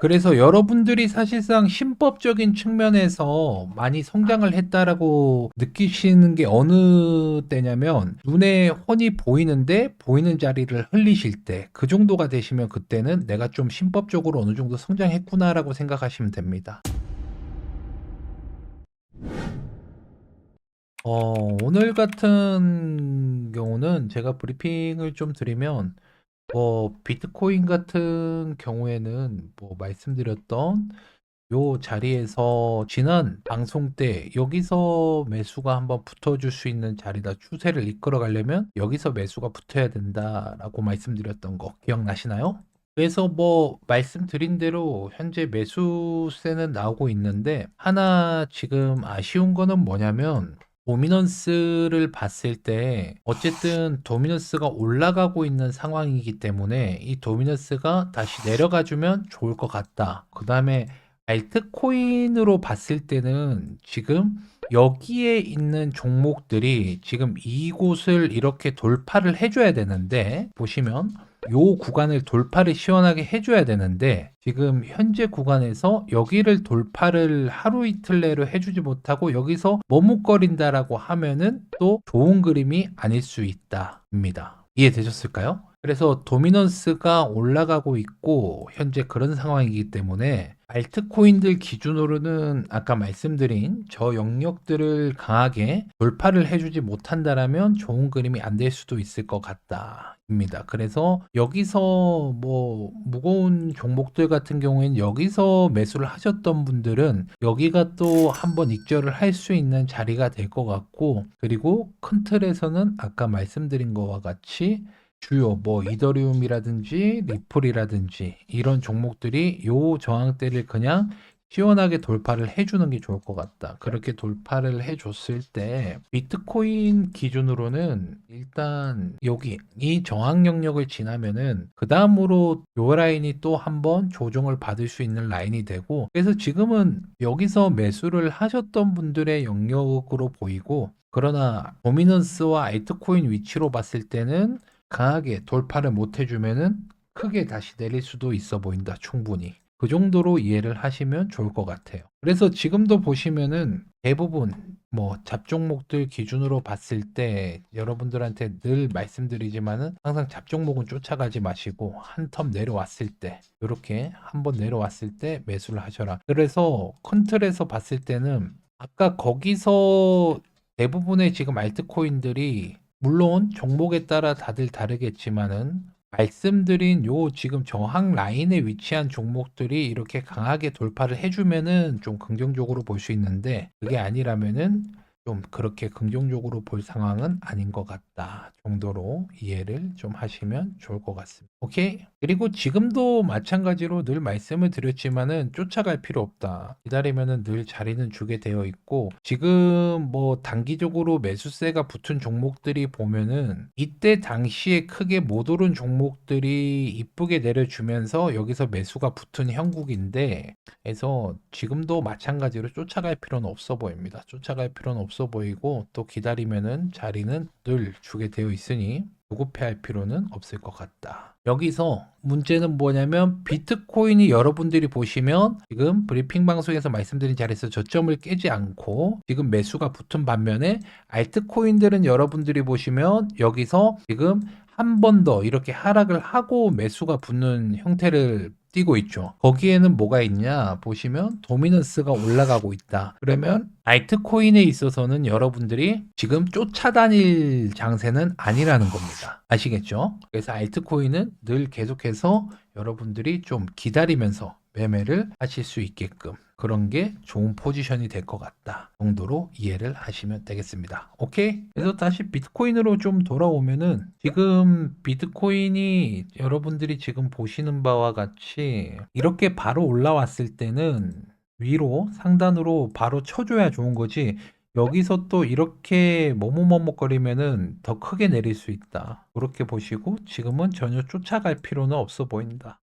그래서 여러분들이 사실상 신법적인 측면에서 많이 성장을 했다라고 느끼시는 게 어느 때냐면 눈에 훤히 보이는데 보이는 자리를 흘리실 때 그 정도가 되시면 그때는 내가 좀 신법적으로 어느 정도 성장했구나라고 생각하시면 됩니다. 어, 오늘 같은 경우는 제가 브리핑을 좀 드리면 뭐 비트코인 같은 경우에는 뭐 말씀드렸던 요 자리에서 지난 방송 때 여기서 매수가 한번 붙어줄 수 있는 자리다 추세를 이끌어 가려면 여기서 매수가 붙어야 된다라고 말씀드렸던 거 기억나시나요? 그래서 뭐 말씀드린 대로 현재 매수세는 나오고 있는데 하나 지금 아쉬운 거는 뭐냐면 도미넌스를 봤을 때 어쨌든 도미넌스가 올라가고 있는 상황이기 때문에 이 도미넌스가 다시 내려가 주면 좋을 것 같다. 그 다음에 알트코인으로 봤을 때는 지금 여기에 있는 종목들이 지금 이곳을 이렇게 돌파를 해줘야 되는데 보시면 요 구간을 돌파를 시원하게 해줘야 되는데 지금 현재 구간에서 여기를 돌파를 하루 이틀 내로 해주지 못하고 여기서 머뭇거린다라고 하면은 또 좋은 그림이 아닐 수 있다입니다. 이해되셨을까요? 그래서 도미넌스가 올라가고 있고 현재 그런 상황이기 때문에 알트코인들 기준으로는 아까 말씀드린 저 영역들을 강하게 돌파를 해주지 못한다라면 좋은 그림이 안 될 수도 있을 것 같다 입니다. 그래서 여기서 뭐 무거운 종목들 같은 경우에는 여기서 매수를 하셨던 분들은 여기가 또 한번 익절을 할 수 있는 자리가 될 것 같고 그리고 큰 틀에서는 아까 말씀드린 것과 같이 주요 뭐 이더리움이라든지 리플이라든지 이런 종목들이 요 저항대를 그냥 시원하게 돌파를 해주는 게 좋을 것 같다. 그렇게 돌파를 해줬을 때 비트코인 기준으로는 일단 여기 이 저항 영역을 지나면은 그 다음으로 요 라인이 또 한번 조정을 받을 수 있는 라인이 되고 그래서 지금은 여기서 매수를 하셨던 분들의 영역으로 보이고 그러나 도미넌스와 알트코인 위치로 봤을 때는 강하게 돌파를 못 해주면은 크게 다시 내릴 수도 있어 보인다, 충분히. 그 정도로 이해를 하시면 좋을 것 같아요. 그래서 지금도 보시면은 대부분 뭐 잡종목들 기준으로 봤을 때 여러분들한테 늘 말씀드리지만은 항상 잡종목은 쫓아가지 마시고 한 텀 내려왔을 때 이렇게 한번 내려왔을 때 매수를 하셔라. 그래서 컨틀에서 봤을 때는 아까 거기서 대부분의 지금 알트코인들이 물론 종목에 따라 다들 다르겠지만은 말씀드린 요 지금 저항 라인에 위치한 종목들이 이렇게 강하게 돌파를 해주면은 좀 긍정적으로 볼 수 있는데 그게 아니라면은 좀 그렇게 긍정적으로 볼 상황은 아닌 것 같다 정도로 이해를 좀 하시면 좋을 것 같습니다. 오케이? 그리고 지금도 마찬가지로 늘 말씀을 드렸지만은 쫓아갈 필요 없다. 기다리면은 늘 자리는 주게 되어 있고 지금 뭐 단기적으로 매수세가 붙은 종목들이 보면은 이때 당시에 크게 못 오른 종목들이 이쁘게 내려주면서 여기서 매수가 붙은 형국인데 그래서 지금도 마찬가지로 쫓아갈 필요는 없어 보입니다. 쫓아갈 필요는 없어 보이고 또 기다리면은 자리는 늘 주게 되어 있으니 조급해할 필요는 없을 것 같다. 여기서 문제는 뭐냐면 비트코인이 여러분들이 보시면 지금 브리핑 방송에서 말씀드린 자리에서 저점을 깨지 않고 지금 매수가 붙은 반면에 알트코인들은 여러분들이 보시면 여기서 지금 한 번 더 이렇게 하락을 하고 매수가 붙는 형태를 띄고 있죠. 거기에는 뭐가 있냐 보시면 도미넌스가 올라가고 있다. 그러면 알트코인에 있어서는 여러분들이 지금 쫓아다닐 장세는 아니라는 겁니다. 아시겠죠? 그래서 알트코인은 늘 계속해서 여러분들이 좀 기다리면서 매매를 하실 수 있게끔 그런 게 좋은 포지션이 될 것 같다 정도로 이해를 하시면 되겠습니다. 오케이? 그래서 다시 비트코인으로 좀 돌아오면은 지금 비트코인이 여러분들이 지금 보시는 바와 같이 이렇게 바로 올라왔을 때는 위로 상단으로 바로 쳐줘야 좋은 거지 여기서 또 이렇게 머뭇머뭇거리면은 더 크게 내릴 수 있다. 그렇게 보시고 지금은 전혀 쫓아갈 필요는 없어 보인다.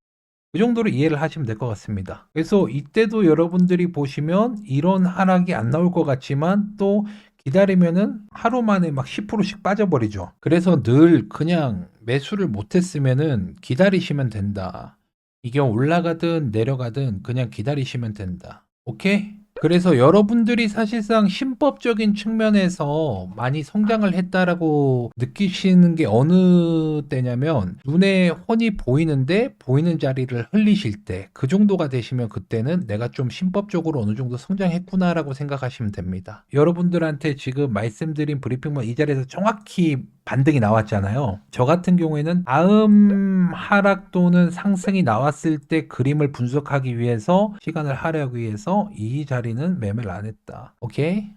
그 정도로 이해를 하시면 될 것 같습니다. 그래서 이때도 여러분들이 보시면 이런 하락이 안 나올 것 같지만 또 기다리면은 하루 만에 막 10%씩 빠져버리죠. 그래서 늘 그냥 매수를 못했으면은 기다리시면 된다. 이게 올라가든 내려가든 그냥 기다리시면 된다. 오케이? 그래서 여러분들이 사실상 신법적인 측면에서 많이 성장을 했다라고 느끼시는 게 어느 때냐면 눈에 훤히 보이는데 보이는 자리를 흘리실 때 그 정도가 되시면 그때는 내가 좀 신법적으로 어느 정도 성장했구나라고 생각하시면 됩니다. 여러분들한테 지금 말씀드린 브리핑만 이 자리에서 정확히 반등이 나왔잖아요. 저 같은 경우에는 다음 하락 또는 상승이 나왔을 때 그림을 분석하기 위해서 시간을 할애하기 위해서 이 자리 는 매매를 안 했다. 오케이?